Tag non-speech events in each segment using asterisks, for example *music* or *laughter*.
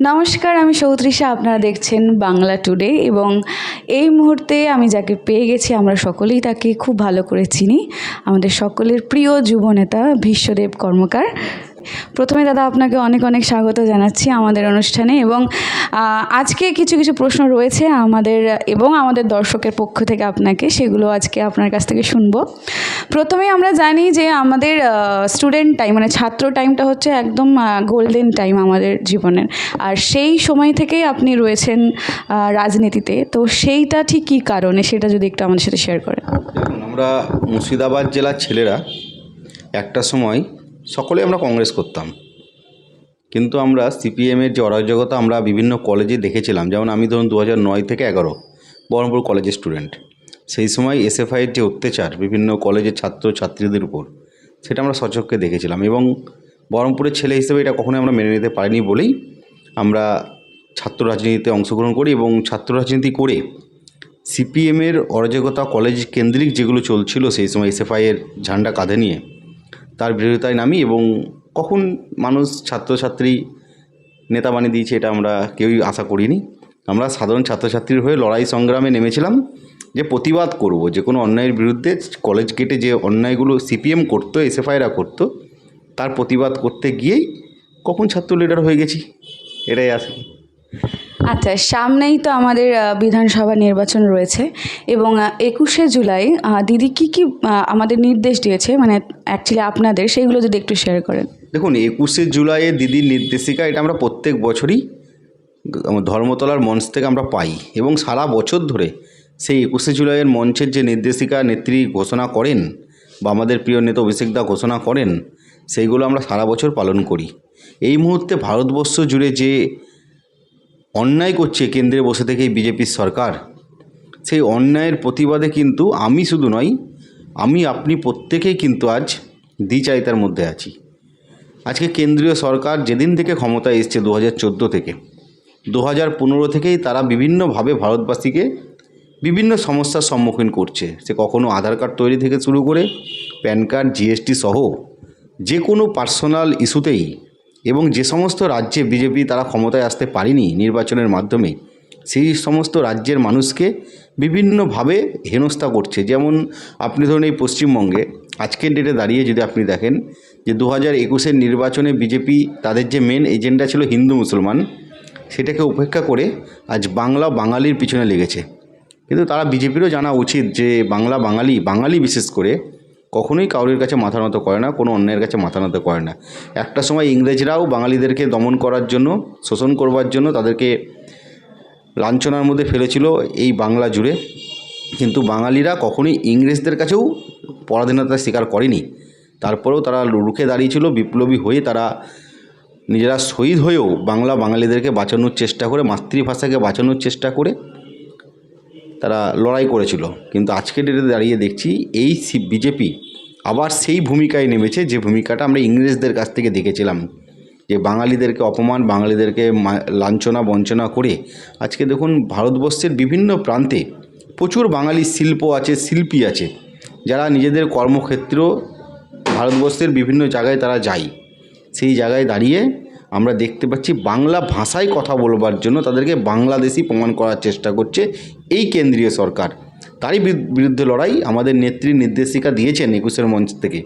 নমস্কার, আমি সৌত্রিশা, আপনারা দেখছেন বাংলা টুডে এবং এই মুহূর্তে আমি যাকে পেয়ে গেছি, আমরা সকলেই তাকে খুব ভালো করে চিনি। আমাদের সকলের প্রিয় যুবনেতা বিশ্বদেব কর্মকার। প্রথমে দাদা আপনাকে অনেক অনেক স্বাগত জানাচ্ছি আমাদের অনুষ্ঠানে এবং আজকে কিছু কিছু প্রশ্ন রয়েছে আমাদের এবং আমাদের দর্শকের পক্ষ থেকে আপনাকে, সেগুলো আজকে আপনার কাছ থেকে শুনব। প্রথমে আমরা জানি যে আমাদের স্টুডেন্ট টাইম মানে ছাত্র টাইমটা হচ্ছে একদম গোল্ডেন টাইম আমাদের জীবনের। আর সেই সময় থেকেই আপনি রয়েছেন রাজনীতিতে। তো সেইটা ঠিক কী কারণে? সেটা যদি একটু আমাদের সাথে শেয়ার করেন। আমরা মুর্শিদাবাদ জেলার ছেলেরা একটা সময় সকলে আমরা কংগ্রেস করতাম। কিন্তু আমরা সিপিএমের যে অরাজকতা আমরা বিভিন্ন কলেজে দেখেছিলাম। যেমন আমি ধরুন দু নয় থেকে এগারো, বহরমপুর কলেজের স্টুডেন্ট সেই সময় এসএফআইয়ের যে অত্যাচার বিভিন্ন কলেজের ছাত্র ছাত্রীদের উপর, সেটা আমরা সচক্ষে দেখেছিলাম এবং বহরমপুরের ছেলে হিসেবে এটা কখনোই আমরা মেনে নিতে পারিনি বলেই আমরা ছাত্র রাজনীতিতে অংশগ্রহণ করি এবং ছাত্র রাজনীতি করে সিপিএমের অরাজকতা কলেজ কেন্দ্রিক যেগুলো চলছিল সেই সময় এসএফআইয়ের ঝান্ডা কাঁধে নিয়ে তার বিরোধিতায় নামি এবং কখন মানুষ, ছাত্রছাত্রী নেতা বানিয়ে দিয়েছে এটা আমরা কেউই আশা করিনি। আমরা সাধারণ ছাত্রছাত্রীর হয়ে লড়াই সংগ্রামে নেমেছিলাম, যে প্রতিবাদ করব, যে কোনো অন্যায়ের বিরুদ্ধে কলেজ গেটে যে অন্যায়গুলো সিপিএম করতো, এসএফআইরা করতো, তার প্রতিবাদ করতে গিয়েই কখন ছাত্র লিডার হয়ে গেছি? এটাই আছে আচ্ছা সামনেই তো আমাদের বিধানসভা নির্বাচন রয়েছে এবং একুশে জুলাই দিদি কী কী আমাদের নির্দেশ দিয়েছে? মানে অ্যাকচুয়ালি আপনাদের, সেইগুলো যদি একটু শেয়ার করেন। দেখুন, একুশে জুলাইয়ে দিদির নির্দেশিকা, এটা আমরা প্রত্যেক বছরই ধর্মতলার মঞ্চ থেকে আমরা পাই এবং সারা বছর ধরে সেই একুশে জুলাইয়ের মঞ্চের যে নির্দেশিকা নেত্রী ঘোষণা করেন বা আমাদের প্রিয় নেতা অভিষেক দা ঘোষণা করেন, সেইগুলো আমরা সারা বছর পালন করি। এই মুহূর্তে ভারতবর্ষ জুড়ে যে অন্যায় করছে কেন্দ্রে বসে থেকে এই বিজেপির সরকার। সেই অন্যায়ের প্রতিবাদে কিন্তু আমি শুধু নয় আমি আপনি প্রত্যেকেই কিন্তু আজ দ্বিচারিতার মধ্যে আছি। আজকে কেন্দ্রীয় সরকার যেদিন থেকে ক্ষমতায় এসছে দু হাজার চোদ্দ থেকে, দু হাজার পনেরো থেকেই তারা বিভিন্নভাবে ভারতবাসীকে বিভিন্ন সমস্যার সম্মুখীন করছে। সে কখনো আধার কার্ড তৈরি থেকে শুরু করে, প্যান কার্ড, জিএসটি সহ যে কোনো পার্সোনাল ইস্যুতেই এবং যে সমস্ত রাজ্যে বিজেপি তারা ক্ষমতায় আসতে পারেনি নির্বাচনের মাধ্যমে, সেই সমস্ত রাজ্যের মানুষকে বিভিন্নভাবে হেনস্থা করছে। যেমন আপনি ধরুন এই পশ্চিমবঙ্গে, আজকের ডেটে দাঁড়িয়ে যদি আপনি দেখেন যে দু হাজার একুশের নির্বাচনে বিজেপি তাদের যে মেন এজেন্ডা ছিল হিন্দু মুসলমান, সেটাকে উপেক্ষা করে আজ বাংলা বাঙালির পিছনে লেগেছে। কিন্তু তারা বিজেপিরও জানা উচিত যে বাংলা বাঙালি বাঙালি বিশেষ করে কখনোই কাউরির কাছে মাথা নত করে না, কোনো অন্যের কাছে মাথা নত করে না। একটা সময় ইংরেজরাও বাঙালিদেরকে দমন করার জন্য, শোষণ করবার জন্য তাদেরকে লাঞ্ছনার মধ্যে ফেলেছিল এই বাংলা জুড়ে। কিন্তু বাঙালিরা কখনোই ইংরেজদের কাছেও পরাধীনতা স্বীকার করেনি। তারপরেও তারা রুখে দাঁড়িয়েছিল, বিপ্লবী হয়ে তারা নিজেরা শহীদ হয়েও বাংলা বাঙালিদেরকে বাঁচানোর চেষ্টা করে, মাতৃভাষাকে বাঁচানোর চেষ্টা করে। তারা লড়াই করেছিল। কিন্তু আজকের ডেটে দাঁড়িয়ে দেখছি, এই বিজেপি আবার সেই ভূমিকায় নেমেছে, যে ভূমিকাটা আমরা ইংরেজদের কাছ থেকে দেখেছিলাম। যে বাঙালিদেরকে অপমান, বাঙালিদেরকে লাঞ্ছনা, বঞ্চনা করে আজকে দেখুন ভারতবর্ষের বিভিন্ন প্রান্তে প্রচুর বাঙালি শিল্প আছে, শিল্পী আছে, যারা নিজেদের কর্মক্ষেত্র ভারতবর্ষের বিভিন্ন জায়গায় তারা যায়। সেই জায়গায় দাঁড়িয়ে আমরা দেখতে পাচ্ছি বাংলা ভাষায় কথা বলবার জন্য তাদেরকে বাংলাদেশি প্রমাণ করার চেষ্টা করছে এই কেন্দ্রীয় সরকার। তারই বিরু- বিরুদ্ধে লড়াই আমাদের নেত্রী নির্দেশিকা দিয়েছেন একুশের মঞ্চ থেকে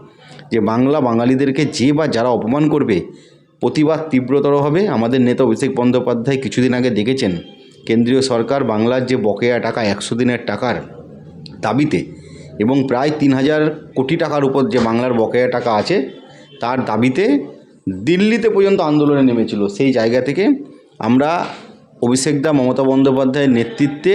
যে বাংলা বাঙালিদেরকে যে বা যারা অপমান করবে, প্রতিবাদ তীব্রতর হবে। আমাদের নেতা অভিষেক বন্দ্যোপাধ্যায় কিছুদিন আগে দেখেছেন, কেন্দ্রীয় সরকার বাংলার যে বকেয়া টাকা, একশো দিনের টাকার দাবিতে এবং প্রায় তিন হাজার কোটি টাকার উপর যে বাংলার বকেয়া টাকা আছে, তার দাবিতে দিল্লিতে পর্যন্ত আন্দোলনে নেমেছিল। সেই জায়গা থেকে আমরা অভিষেকদা মমতা বন্দ্যোপাধ্যায়ের নেতৃত্বে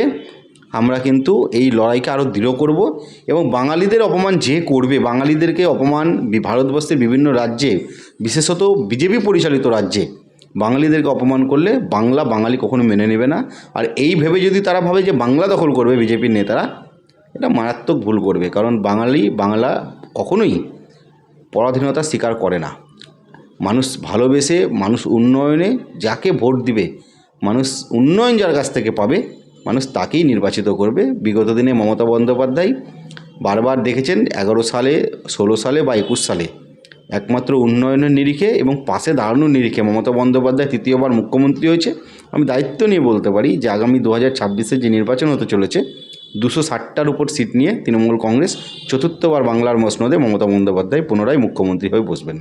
আমরা কিন্তু এই লড়াইকে আরও দৃঢ় করব এবং বাঙালিদের অপমান যে করবে, বাঙালিদেরকে অপমান ভারতবর্ষের বিভিন্ন রাজ্যে, বিশেষত বিজেপি পরিচালিত রাজ্যে, বাঙালিদেরকে অপমান করলে বাংলা বাঙালি কখনো মেনে নেবে না। আর এই ভেবে যদি তারা ভাবে যে বাংলা দখল করবে বিজেপির নেতারা, এটা মারাত্মক ভুল করবে। কারণ বাঙালি, বাংলা কখনোই পরাধীনতা স্বীকার করে না। মানুষ ভালোবেসে, মানুষ উন্নয়নে যাকে ভোট দিবে, মানুষ উন্নয়ন যার কাছ থেকে পাবে, মানুষ তাকেই নির্বাচিত করবে। বিগত দিনে মমতা বন্দ্যোপাধ্যায় বারবার দেখেছেন এগারো সালে, ষোলো সালে বা একুশ সালে। একমাত্র উন্নয়নের নিরিখে এবং পাশে দাঁড়ানোর নিরিখে মমতা বন্দ্যোপাধ্যায় তৃতীয়বার মুখ্যমন্ত্রী হয়েছে। আমি দায়িত্ব নিয়ে বলতে পারি যে, আগামী দু হাজার ছাব্বিশের যে নির্বাচন হতে চলেছে, দুশো ষাটটার উপর সিট নিয়ে তৃণমূল কংগ্রেস চতুর্থবার বাংলার মসনদে মমতা বন্দ্যোপাধ্যায় পুনরায় মুখ্যমন্ত্রী হয়ে বসবেন।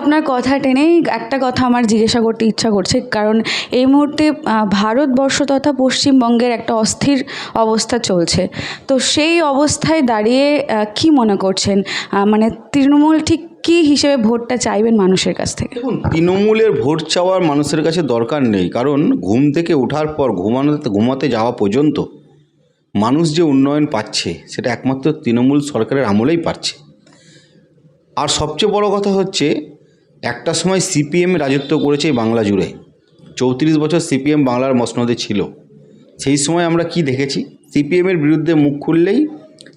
আপনার কথা টেনেই একটা কথা আমার জিজ্ঞাসা করতে ইচ্ছা করছে, কারণ এই মুহূর্তে ভারতবর্ষ তথা পশ্চিমবঙ্গের একটা অস্থির অবস্থা চলছে। তো সেই অবস্থায় দাঁড়িয়ে কি মনে করছেন? মানে তৃণমূল ঠিক কী হিসেবে ভোটটা চাইবেন মানুষের কাছ থেকে? দেখুন, তৃণমূলের ভোট চাওয়ার মানুষের কাছে দরকার নেই, কারণ ঘুম থেকে ওঠার পর, ঘুমানো, ঘুমাতে যাওয়া পর্যন্ত মানুষ যে উন্নয়ন পাচ্ছে, সেটা একমাত্র তৃণমূল সরকারের আমলেই পাচ্ছে আর সবচেয়ে বড় কথা হচ্ছে একটা সময় সিপিএম রাজত্ব করেছে বাংলা জুড়ে। চৌত্রিশ বছর সিপিএম বাংলার মসনদে ছিল। সেই সময় আমরা কি দেখেছি? সিপিএমের বিরুদ্ধে মুখ খুললেই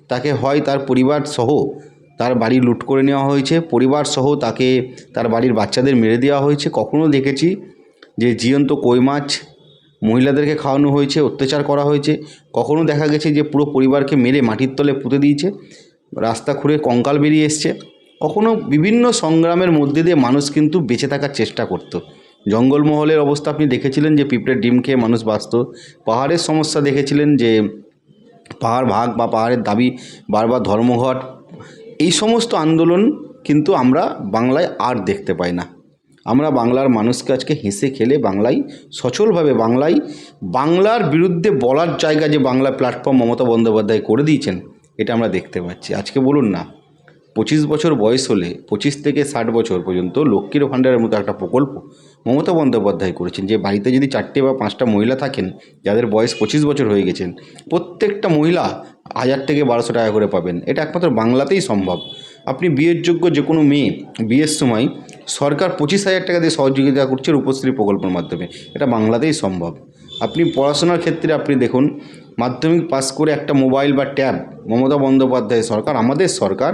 তাকে হয় তার পরিবার সহ তার বাড়ি লুট করে নেওয়া হয়েছে। পরিবার সহ তাকে তার বাড়ির বাচ্চাদের মেরে দেওয়া হয়েছে। কখনো দেখেছি যে জীবন্ত কই মাছ মহিলাদেরকে খাওয়ানো হয়েছে, অত্যাচার করা হয়েছে। কখনো দেখা গেছে যে পুরো পরিবারকে মেরে মাটির তলে পুঁতে দিয়েছে। রাস্তা খুঁড়ে কঙ্কাল বেরিয়ে এসছে। কখনো বিভিন্ন সংগ্রামের মধ্যে দিয়ে মানুষ কিন্তু বেঁচে থাকার চেষ্টা করতো। জঙ্গলমহলের অবস্থা আপনি দেখেছিলেন যে পিঁপড়ের ডিম খেয়ে মানুষ বাঁচত। পাহাড়ের সমস্যা দেখেছিলেন যে পাহাড় ভাগ বা পাহাড়ের দাবি বারবার ধর্মঘট। এই সমস্ত আন্দোলন কিন্তু আমরা বাংলায় আর দেখতে পাই না। আমরা বাংলার মানুষকে আজকে হেসে খেলে বাংলায় সচলভাবে বাংলায় বাংলার বিরুদ্ধে বলার জায়গা যে বাংলা প্ল্যাটফর্ম মমতা বন্দ্যোপাধ্যায় করে দিয়েছেন, এটা আমরা দেখতে পাচ্ছি। আজকে বলুন না। পঁচিশ বছর বয়স হলে পঁচিশ থেকে ষাট বছর পর্যন্ত লক্ষ্মীর ভাণ্ডারের মতো একটা প্রকল্প মমতা বন্দ্যোপাধ্যায় করেছেন। যে বাড়িতে যদি চারটে বা পাঁচটা মহিলা থাকেন, যাদের বয়স পঁচিশ বছর হয়ে গেছেন, প্রত্যেকটা মহিলা হাজার থেকে বারোশো টাকা করে পাবেন। এটা একমাত্র বাংলাতেই সম্ভব। আপনি বিয়ের যোগ্য যে কোনো মেয়ে বিয়ের সময় সরকার পঁচিশ হাজার টাকা দিয়ে সহযোগিতা করছে রূপশ্রী প্রকল্পের মাধ্যমে। এটা বাংলাতেই সম্ভব। আপনি পড়াশোনার ক্ষেত্রে আপনি দেখুন, মাধ্যমিক পাস করে একটা মোবাইল বা ট্যাব, মমতা বন্দ্যোপাধ্যায় সরকার, আমাদের সরকার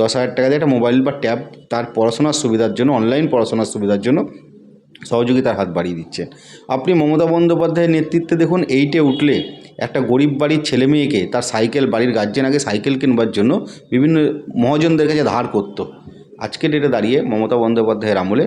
দশ হাজার টাকা দিয়ে একটা মোবাইল বা ট্যাব তার পড়াশোনার সুবিধার জন্য, অনলাইন পড়াশোনার সুবিধার জন্য সহযোগিতার হাত বাড়িয়ে দিচ্ছেন আপনি মমতা বন্দ্যোপাধ্যায়ের নেতৃত্বে দেখুন, এইটে উঠলে একটা গরিব বাড়ির ছেলে মেয়েকে তার সাইকেল, বাড়ির গার্জেন আগে সাইকেল কিনবার জন্য বিভিন্ন মহাজনদের কাছে ধার করতো। আজকে ডেটে দাঁড়িয়ে মমতা বন্দ্যোপাধ্যায়ের আমলে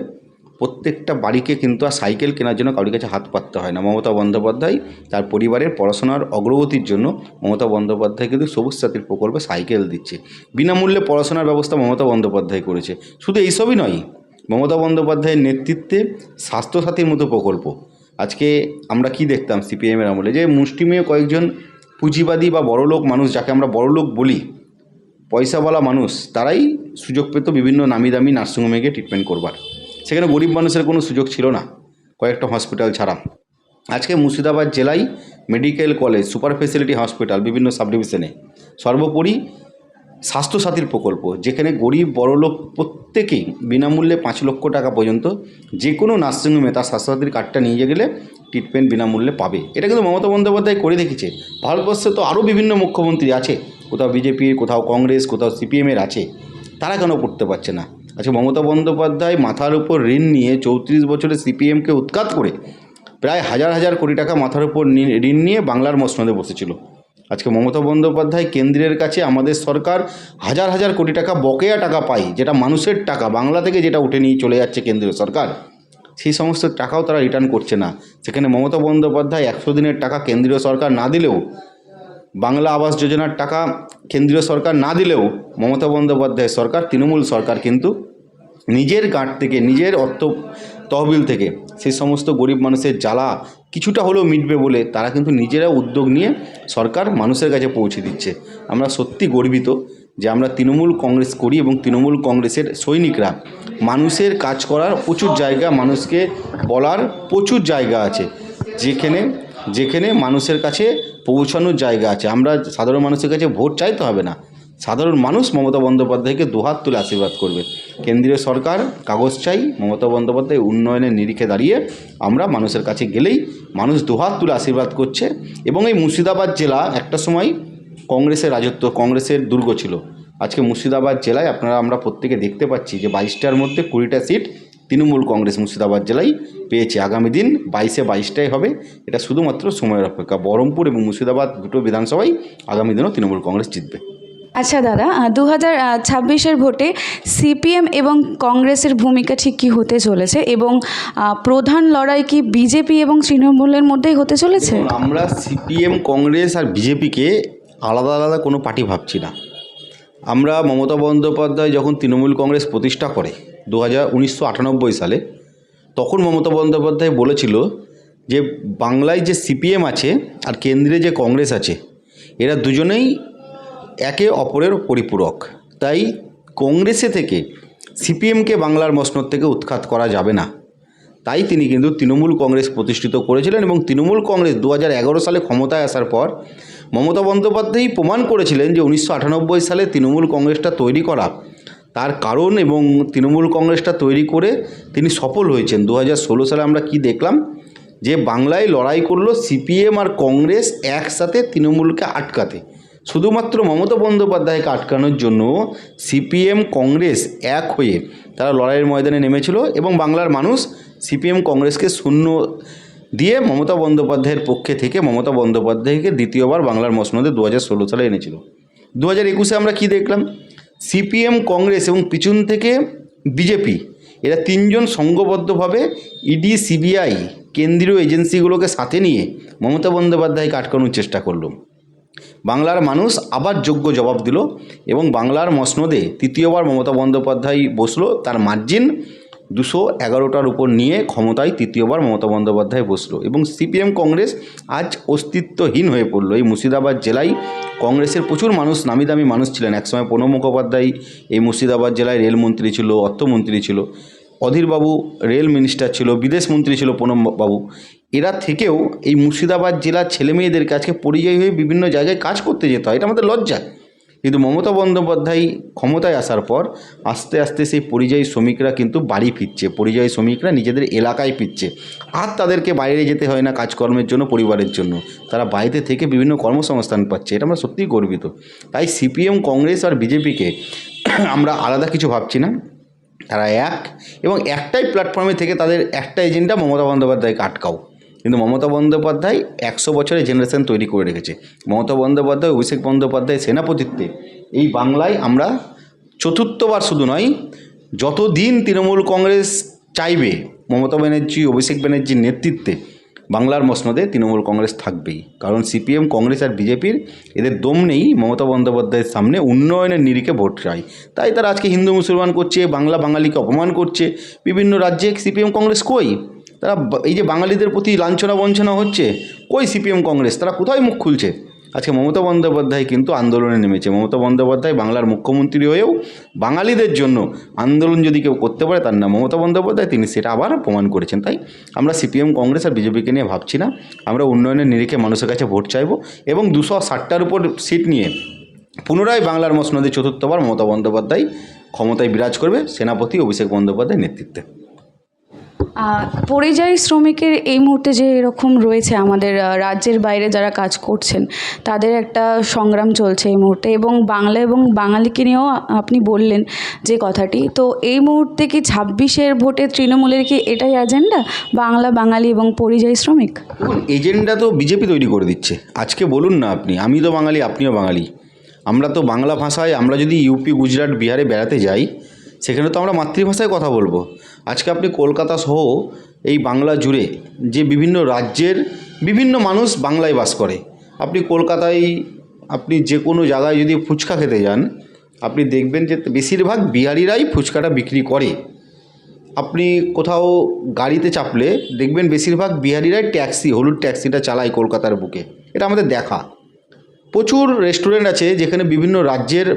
প্রত্যেকটা বাড়িকে কিন্তু আর সাইকেল কেনার জন্য কারোর কাছে হাত পাততে হয় না। মমতা বন্দ্যোপাধ্যায় তার পরিবারের পড়াশোনার অগ্রগতির জন্য মমতা বন্দ্যোপাধ্যায় কিন্তু সবুজ সাথীর প্রকল্পে সাইকেল দিচ্ছে। বিনামূল্যে পড়াশোনার ব্যবস্থা মমতা বন্দ্যোপাধ্যায় করেছে। শুধু এইসবই নয়, মমতা বন্দ্যোপাধ্যায়ের নেতৃত্বে স্বাস্থ্যসাথীর মতো প্রকল্প। আজকে আমরা কি দেখতাম সিপিএমের আমলে? যে মুষ্টিমেয় কয়েকজন পুঁজিবাদী বা বড়লোক মানুষ, যাকে আমরা বড়লোক বলি, পয়সাওয়ালা মানুষ, তারাই সুযোগ পেত বিভিন্ন নামি দামি নার্সিংহোমে গিয়ে ট্রিটমেন্ট করবার। সেখানে গরিব মানুষের কোনো সুযোগ ছিল না, কয়েকটা হসপিটাল ছাড়া। আজকে মুর্শিদাবাদ জেলায় medical college super facility hospital বিভিন্ন সাব ডিভিশনে সর্বোপরি স্বাস্থ্যসাথীর প্রকল্প, যেখানে গরিব বড়লোক প্রত্যেকেই বিনামূল্যে পাঁচ লক্ষ টাকা পর্যন্ত যে কোনো নার্সিংহোমে তার স্বাস্থ্যসাথীর কার্ডটা নিয়ে গেলে ট্রিটমেন্ট বিনামূল্যে পাবে। এটা কিন্তু মমতা বন্দ্যোপাধ্যায় করে দেখেছে ভারতবর্ষে তো আরও বিভিন্ন মুখ্যমন্ত্রী আছে, কোথাও বিজেপির, কোথাও কংগ্রেস, কোথাও সিপিএমের আছে। তারা কেন করতে পারছে না? আচ্ছা মমতা বন্দ্যোপাধ্যায় মাথার উপর ঋণ নিয়ে চৌত্রিশ বছরে সিপিএমকে উৎখাত করে প্রায় হাজার হাজার কোটি টাকা মাথার উপর ঋণ নিয়ে বাংলার মসনদে বসেছিল। আজকে মমতা বন্দ্যোপাধ্যায় কেন্দ্রের কাছে আমাদের সরকার হাজার হাজার কোটি টাকা বকেয়া টাকা পায়, যেটা মানুষের টাকা, বাংলা থেকে যেটা উঠে নিয়ে চলে যাচ্ছে কেন্দ্রীয় সরকার, সেই সমস্ত টাকাও তারা রিটার্ন করছে না। সেখানে মমতা বন্দ্যোপাধ্যায় একশো দিনের টাকা কেন্দ্রীয় সরকার না দিলেও বাংলা আবাস যোজনার টাকা কেন্দ্রীয় সরকার না দিলেও মমতা বন্দ্যোপাধ্যায় সরকার, তৃণমূল সরকার কিন্তু নিজের গাঁট থেকে, নিজের অর্থ তহবিল থেকে সেই সমস্ত গরিব মানুষের জ্বালা কিছুটা হলেও মিটবে বলে তারা কিন্তু নিজেরা উদ্যোগ নিয়ে সরকার মানুষের কাছে পৌঁছে দিচ্ছে। আমরা সত্যি গর্বিত যে আমরা তৃণমূল কংগ্রেস করি এবং তৃণমূল কংগ্রেসের সৈনিকরা মানুষের কাজ করার প্রচুর জায়গা, মানুষকে বলার প্রচুর জায়গা আছে। যেখানে যেখানে মানুষের কাছে পৌঁছানোর জায়গা আছে। আমরা সাধারণ মানুষের কাছে ভোট চাইতে হবে না। সাধারণ মানুষ মমতা বন্দ্যোপাধ্যায়কে দুহাত তুলে আশীর্বাদ করবে। কেন্দ্রীয় সরকার কাগজ চাই, মমতা বন্দ্যোপাধ্যায় উন্নয়নের নিরিখে দাঁড়িয়ে আমরা মানুষের কাছে গেলেই মানুষ দুহাত তুলে আশীর্বাদ করছে এবং এই মুর্শিদাবাদ জেলা একটা সময় কংগ্রেসের রাজত্ব, কংগ্রেসের দুর্গ ছিল। আজকে মুর্শিদাবাদ জেলায় আপনারা, আমরা প্রত্যেকে দেখতে পাচ্ছি যে বাইশটার মধ্যে কুড়িটা সিট তৃণমূল কংগ্রেস মুর্শিদাবাদ জেলায় পেয়েছে। আগামী দিন বাইশে বাইশটাই হবে। এটা শুধুমাত্র সময়ের অপেক্ষা। বহরমপুর এবং মুর্শিদাবাদ দুটো বিধানসভায় আগামী দিনও তৃণমূল কংগ্রেস জিতবে। আচ্ছা দাদা দু হাজার ছাব্বিশের ভোটে সিপিএম এবং কংগ্রেসের ভূমিকা ঠিক কী হতে চলেছে? এবং প্রধান লড়াই কি বিজেপি এবং তৃণমূলের মধ্যেই হতে চলেছে? আমরা সিপিএম কংগ্রেস আর বিজেপিকে আলাদা আলাদা কোনো পার্টি ভাবছি না। আমরা মমতা বন্দ্যোপাধ্যায় যখন তৃণমূল কংগ্রেস প্রতিষ্ঠা করে দু হাজার সালে, তখন মমতা বন্দ্যোপাধ্যায় বলেছিল যে বাংলায় যে সিপিএম আছে আর কেন্দ্রে যে কংগ্রেস আছে, এরা দুজনেই একে অপরের পরিপূরক। তাই কংগ্রেসে থেকে সিপিএমকে বাংলার মসনদ থেকে উৎখাত করা যাবে না। তাই তিনি কিন্তু তৃণমূল কংগ্রেস প্রতিষ্ঠিত করেছিলেন এবং তৃণমূল কংগ্রেস দু হাজার এগারো সালে ক্ষমতায় আসার পর মমতা বন্দ্যোপাধ্যায়ই প্রমাণ করেছিলেন যে উনিশশো আটানব্বই সালে তৃণমূল কংগ্রেসটা তৈরি করা তার কারণ এবং তৃণমূল কংগ্রেসটা তৈরি করে তিনি সফল হয়েছেন। দু হাজার ষোলো সালে আমরা কি দেখলাম? যে বাংলায় লড়াই করল সিপিএম আর কংগ্রেস একসাথে তৃণমূলকে আটকাতে। শুধুমাত্র মমতা বন্দ্যোপাধ্যায়কে আটকানোর জন্য সিপিএম, কংগ্রেস এক হয়ে তারা লড়াইয়ের ময়দানে নেমেছিল এবং বাংলার মানুষ সিপিএম, কংগ্রেসকে শূন্য দিয়ে মমতা বন্দ্যোপাধ্যায়ের পক্ষে থেকে মমতা বন্দ্যোপাধ্যায়কে দ্বিতীয়বার বাংলার মসনদে দু হাজার ষোলো সালে এনেছিল। দু হাজার একুশে আমরা কি দেখলাম? সিপিএম, কংগ্রেস এবং পিছন থেকে বিজেপি, এরা তিনজন সংঘবদ্ধভাবে ইডি, সিবিআই কেন্দ্রীয় এজেন্সিগুলোকে সাথে নিয়ে মমতা বন্দ্যোপাধ্যায়কে আটকানোর চেষ্টা করল। বাংলার মানুষ আবার যোগ্য জবাব দিল এবং বাংলার মসনদে তৃতীয়বার মমতা বন্দ্যোপাধ্যায় বসল, তার মার্জিন দুশো এগারোটার উপর নিয়ে ক্ষমতায় তৃতীয়বার মমতা বন্দ্যোপাধ্যায় বসল এবং সিপিএম কংগ্রেস আজ অস্তিত্বহীন হয়ে পড়ল। এই মুর্শিদাবাদ জেলায় কংগ্রেসের প্রচুর মানুষ নামি দামি মানুষ ছিলেন। একসময় প্রণব মুখোপাধ্যায় এই মুর্শিদাবাদ জেলায় রেলমন্ত্রী ছিল, অর্থমন্ত্রী ছিল, অধীরবাবু রেল মিনিস্টার ছিল, বিদেশ মন্ত্রী ছিল প্রণব বাবু এরা থেকেও এই মুর্শিদাবাদ জেলার ছেলে মেয়েদের কাছে পরিযায়ী হয়ে বিভিন্ন জায়গায় কাজ করতে যেতে হয়। এটা আমাদের লজ্জা। কিন্তু মমতা বন্দ্যোপাধ্যায় ক্ষমতায় আসার পর আস্তে আস্তে সেই পরিযায়ী শ্রমিকরা কিন্তু বাড়ি ফিরছে। পরিযায়ী শ্রমিকরা নিজেদের এলাকায় ফিরছে। আর তাদেরকে বাইরে যেতে হয় না কাজকর্মের জন্য, পরিবারের জন্য। তারা বাড়িতে থেকে বিভিন্ন কর্মসংস্থান পাচ্ছে। এটা আমরা সত্যিই গর্বিত। তাই সিপিএম, কংগ্রেস আর বিজেপিকে *clears throat* আমরা আলাদা কিছু ভাবছি না। তারা এক এবং একটাই প্ল্যাটফর্মে থেকে তাদের একটা এজেন্ডা মমতা বন্দ্যোপাধ্যায়কে আটকাও। কিন্তু মমতা বন্দ্যোপাধ্যায় একশো বছরের জেনারেশন তৈরি করে রেখেছে। মমতা বন্দ্যোপাধ্যায়, অভিষেক বন্দ্যোপাধ্যায়, সেনাপতিত্বে। এই বাংলায় আমরা চতুর্থবার শুধু নয়, যতদিন তৃণমূল কংগ্রেস চাইবে, মমতা ব্যানার্জি, অভিষেক ব্যানার্জির নেতৃত্বে, বাংলার মসনদে তৃণমূল কংগ্রেস থাকবেই। কারণ সিপিএম, কংগ্রেস আর বিজেপির এদের দম নেই মমতা বন্দ্যোপাধ্যায়ের সামনে, উন্নয়নের নিরিখে ভোট চাই। তাই তারা আজকে হিন্দু মুসলমান করছে, বাংলা বাঙালিকে অপমান করছে। বিভিন্ন রাজ্যে সিপিএম, কংগ্রেস কই? তারা এই যে বাঙালিদের প্রতি লাঞ্ছনা বঞ্চনা হচ্ছে, কই সিপিএম কংগ্রেস? তারা কোথায় মুখ খুলছে? আজকে মমতা বন্দ্যোপাধ্যায় কিন্তু আন্দোলনে নেমেছে। মমতা বন্দ্যোপাধ্যায় বাংলার মুখ্যমন্ত্রী হয়েও বাঙালিদের জন্য আন্দোলন যদি কেউ করতে পারে, তার নাম মমতা বন্দ্যোপাধ্যায়, তিনি সেটা আবার প্রমাণ করেছেন। তাই আমরা সিপিএম কংগ্রেস আর বিজেপিকে নিয়ে ভাবছি না। আমরা উন্নয়নের নিরিখে মানুষের কাছে ভোট চাইব এবং দুশো ষাটটার উপর সিট নিয়ে পুনরায় বাংলার মসনদে চতুর্থবার মমতা বন্দ্যোপাধ্যায় ক্ষমতায় বিরাজ করবে সেনাপতি অভিষেক বন্দ্যোপাধ্যায়ের নেতৃত্বে। পরিযায়ী শ্রমিকের এই মুহূর্তে যে এরকম রয়েছে আমাদের রাজ্যের বাইরে যারা কাজ করছেন, তাদের একটা সংগ্রাম চলছে এই মুহূর্তে এবং বাংলা এবং বাঙালিকে নিয়েও আপনি বললেন যে কথাটি। তো এই মুহূর্তে কি ছাব্বিশের ভোটে তৃণমূলের কি এটাই এজেন্ডা বাংলা বাঙালি এবং পরিযায়ী শ্রমিক? এজেন্ডা তো বিজেপি তৈরি করে দিচ্ছে। আজকে বলুন না আপনি, আমি তো বাঙালি, আপনিও বাঙালি। আমরা তো বাংলা ভাষায়, আমরা যদি ইউপি গুজরাট বিহারে বেড়াতে যাই সেখানে তো আমরা মাতৃভাষায় কথা বলব। আজকে আপনি কলকাতা সহ এই বাংলা জুড়ে যে বিভিন্ন রাজ্যের বিভিন্ন মানুষ বাংলায় বাস করে, আপনি কলকাতায় আপনি যে কোনো জায়গায় যদি ফুচকা খেতে যান, আপনি দেখবেন যে বেশিরভাগ বিহারিরাই ফুচকাটা বিক্রি করে। আপনি কোথাও গাড়িতে চাপলে দেখবেন বেশিরভাগ বিহারিরাই ট্যাক্সি, হলুদ ট্যাক্সিটা চালায় কলকাতার বুকে। এটা আমাদের দেখা। প্রচুর রেস্টুরেন্ট আছে যেখানে বিভিন্ন রাজ্যের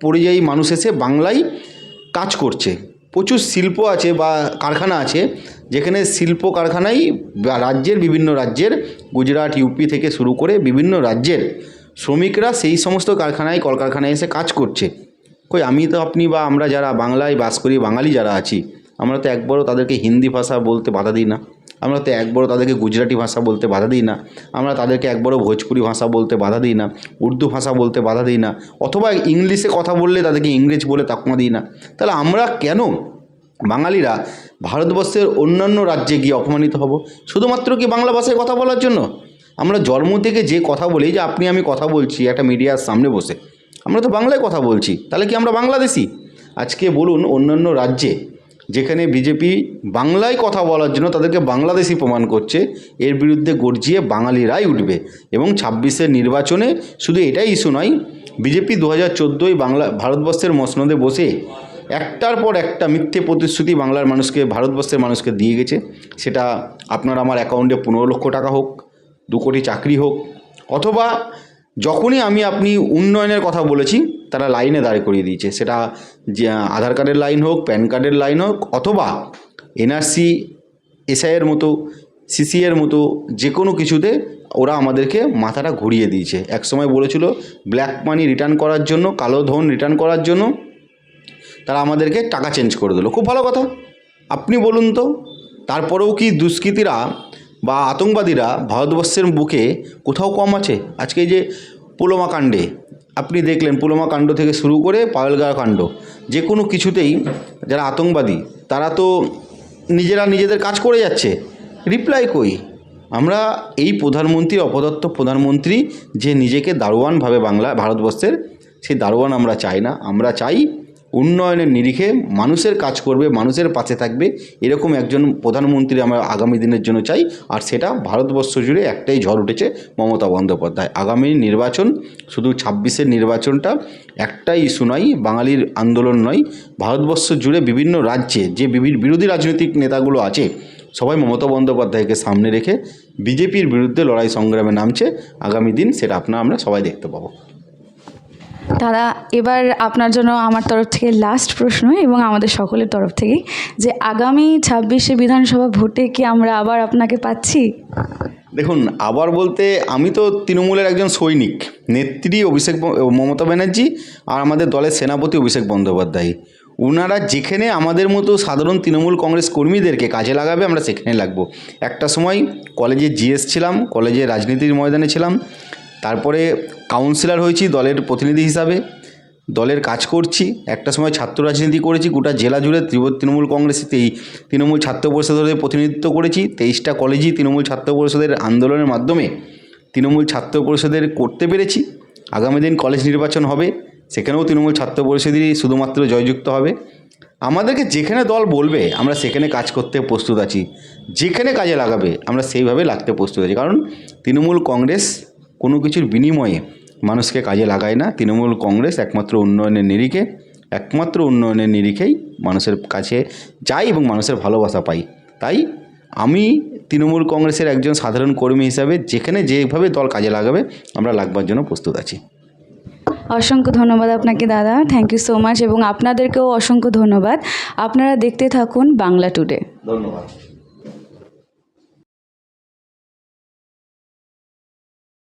পরিযায়ী মানুষ এসে বাংলায় কাজ করছে। প্রচুর শিল্প আছে বা কারখানা আছে, যেখানে শিল্প কারখানাই রাজ্যের বিভিন্ন রাজ্যের, গুজরাট ইউপি থেকে শুরু করে বিভিন্ন রাজ্যের শ্রমিকরা সেই সমস্ত কারখানায়, কলকারখানায় এসে কাজ করছে। কই, আমি তো আপনি বা আমরা যারা বাংলায় বাস করি, বাঙালি যারা আছি, আমরা তো একবারও তাদেরকে হিন্দি ভাষা বলতে বাধা দিই না। আমরা তো একবারও তাদেরকে গুজরাটি ভাষা বলতে বাধা দিই না। আমরা তাদেরকে একবারও ভোজপুরি ভাষা বলতে বাধা দিই না। উর্দু ভাষা বলতে বাধা দিই না। অথবা ইংলিশে কথা বললে তাদেরকে ইংরেজ বলে তাকমা দিই না। তাহলে আমরা কেন? বাঙালিরা ভারতবর্ষের অন্যান্য রাজ্যে গিয়ে অপমানিত হব? শুধুমাত্র কি বাংলা ভাষায় কথা বলার জন্য? আমরা জন্ম থেকে যে কথা বলি, যে আপনি আমি কথা বলছি একটা মিডিয়ার সামনে বসে, আমরা তো বাংলায় কথা বলছি, তাহলে কি আমরা বাংলাদেশি? আজকে বলুন অন্যান্য রাজ্যে যেখানে বিজেপি বাংলায় কথা বলার জন্য তাদেরকে বাংলাদেশি প্রমাণ করছে, এর বিরুদ্ধে গর্জিয়ে বাঙালিরাই উঠবে। এবং ছাব্বিশের নির্বাচনে শুধু এটাই ইস্যু নয়, বিজেপি দু হাজার চোদ্দোই বাংলা, ভারতবর্ষের মসনদে বসে একটার পর একটা মিথ্যে প্রতিশ্রুতি বাংলার মানুষকে, ভারতবর্ষের মানুষকে দিয়ে গেছে। সেটা আপনার আমার অ্যাকাউন্টে পনেরো লক্ষ টাকা হোক, দু কোটি চাকরি হোক, অথবা যখনই আমি আপনি উন্নয়নের কথা বলেছি তারা লাইনে দাঁড় করিয়ে দিয়েছে। সেটা যে, আধার কার্ডের লাইন হোক, প্যান কার্ডের লাইন হোক, অথবা এনআরসি এসআইয়ের মতো সিসিএর মতো যে কোনো কিছুতে ওরা আমাদেরকে মাথাটা ঘুরিয়ে দিয়েছে। একসময় বলেছিল ব্ল্যাক মানি রিটার্ন করার জন্য, কালো ধন রিটার্ন করার জন্য তারা আমাদেরকে টাকা চেঞ্জ করে দিল। খুব ভালো কথা। আপনি বলুন তো, তারপরেও কি দুষ্কৃতীরা বা আতঙ্কবাদীরা ভারতবর্ষের বুকে কোথাও কম আছে? আজকে যে পুলমা কাণ্ডে আপনি দেখলেন পুলমা কাণ্ড থেকে শুরু করে পায়েলগাঁও কাণ্ড, যে কোনো কিছুতেই যারা আতঙ্কবাদী, তারা তো নিজেরা নিজেদের কাজ করে যাচ্ছে। রিপ্লাই কই? আমরা এই প্রধানমন্ত্রী, অপদত্ত প্রধানমন্ত্রী যে নিজেকে দারোয়ানভাবে বাংলা, ভারতবর্ষের, সেই দারোয়ান আমরা চাই না, আমরা চাই উন্নয়নের নিরিখে মানুষের কাজ করবে, মানুষের পাশে থাকবে। এরকম একজন প্রধানমন্ত্রী আমরা আগামী দিনের জন্য চাই। আর সেটা ভারতবর্ষ জুড়ে একটাই ঝড় উঠেছে মমতা বন্দ্যোপাধ্যায়। আগামী নির্বাচন শুধু ছাব্বিশের নির্বাচনটা একটাই ইস্যু নয়, বাঙালির আন্দোলন নয়। ভারতবর্ষ জুড়ে বিভিন্ন রাজ্যে যে বিরোধী রাজনৈতিক নেতাগুলো আছে, সবাই মমতা বন্দ্যোপাধ্যায়কে সামনে রেখে বিজেপির বিরুদ্ধে লড়াই সংগ্রামে নামছে। আগামী দিন সেটা আপনারা, আমরা সবাই দেখতে পাবো। দাদা, এবার আপনার জন্য আমার তরফ থেকে লাস্ট প্রশ্ন এবং আমাদের সকলের তরফ থেকেই যে আগামী ছাব্বিশে বিধানসভা ভোটে কি আমরা আবার আপনাকে পাচ্ছি? দেখুন, আবার বলতে আমি তো তৃণমূলের একজন সৈনিক, নেত্রী অভিষেক মমতা ব্যানার্জি আর আমাদের দলের সেনাপতি অভিষেক বন্দ্যোপাধ্যায়। ওনারা যেখানে আমাদের মতো সাধারণ তৃণমূল কংগ্রেস কর্মীদেরকে কাজে লাগাবে, আমরা সেখানে লাগবো। একটা সময় কলেজে জিএস ছিলাম, কলেজে রাজনীতির ময়দানে ছিলাম তারপরে কাউন্সিলর হয়েছি দলের প্রতিনিধি হিসাবে। দলের কাজ করছি, একটা সময় ছাত্র রাজনীতি করেছি, গোটা জেলা জুড়ে তৃণমূল কংগ্রেসে তেই তৃণমূল ছাত্র পরিষদের প্রতিনিধিত্ব করেছি, তেইশটা কলেজই তৃণমূল ছাত্র পরিষদের আন্দোলনের মাধ্যমে তৃণমূল ছাত্র পরিষদের করতে পেরেছি। আগামী দিন কলেজ নির্বাচন হবে, সেখানেও তৃণমূল ছাত্র পরিষদেরই শুধুমাত্র জয়যুক্ত হবে। আমাদেরকে যেখানে দল বলবে, আমরা সেখানে কাজ করতে প্রস্তুত আছি। যেখানে কাজে লাগাবে, আমরা সেইভাবে লাগতে প্রস্তুত আছি। কারণ তৃণমূল কংগ্রেস কোনো কিছুর বিনিময়ে মানুষকে কাজে লাগায় না। তৃণমূল কংগ্রেস একমাত্র উন্নয়নের নিরিখে একমাত্র উন্নয়নের নিরিখেই মানুষের কাছে যাই এবং মানুষের ভালোবাসা পাই তাই আমি তৃণমূল কংগ্রেসের একজন সাধারণ কর্মী হিসাবে যেখানে যেভাবে দল কাজে লাগাবে আমরা লাগবার জন্য প্রস্তুত আছি। অসংখ্য ধন্যবাদ আপনাকে দাদা। থ্যাংক ইউ সো মাচ এবং আপনাদেরকেও অসংখ্য ধন্যবাদ। আপনারা দেখতে থাকুন বাংলা টুডে ধন্যবাদ।